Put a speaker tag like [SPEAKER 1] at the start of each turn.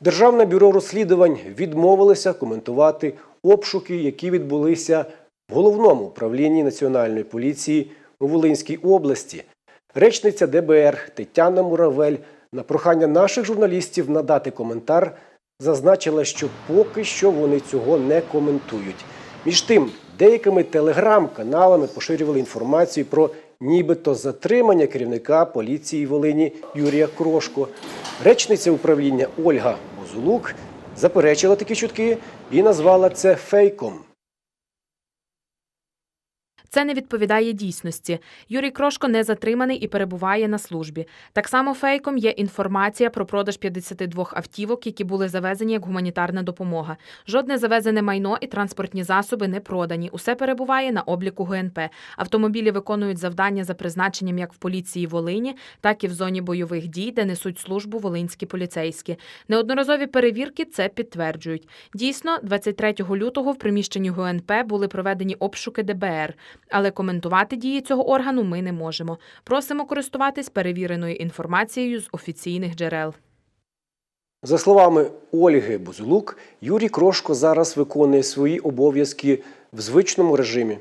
[SPEAKER 1] Державне бюро розслідувань відмовилося коментувати обшуки, які відбулися в головному управлінні Національної поліції у Волинській області. Речниця ДБР Тетяна Муравель на прохання наших журналістів надати коментар зазначила, що поки що вони цього не коментують. Між тим, деякими телеграм-каналами поширювали інформацію про нібито затримання керівника поліції Волині Юрія Крошко. Речниця управління Ольга Бузулук заперечила такі чутки і назвала це фейком.
[SPEAKER 2] Це не відповідає дійсності. Юрій Крошко не затриманий і перебуває на службі. Так само фейком є інформація про продаж 52 автівок, які були завезені як гуманітарна допомога. Жодне завезене майно і транспортні засоби не продані. Усе перебуває на обліку ГНП. Автомобілі виконують завдання за призначенням як в поліції Волині, так і в зоні бойових дій, де несуть службу волинські поліцейські. Неодноразові перевірки це підтверджують. Дійсно, 23 лютого в приміщенні ГУНП були проведені обшуки ДБР. Але коментувати дії цього органу ми не можемо. Просимо користуватись перевіреною інформацією з офіційних джерел.
[SPEAKER 1] За словами Ольги Бузулук, Юрій Крошко зараз виконує свої обов'язки в звичному режимі.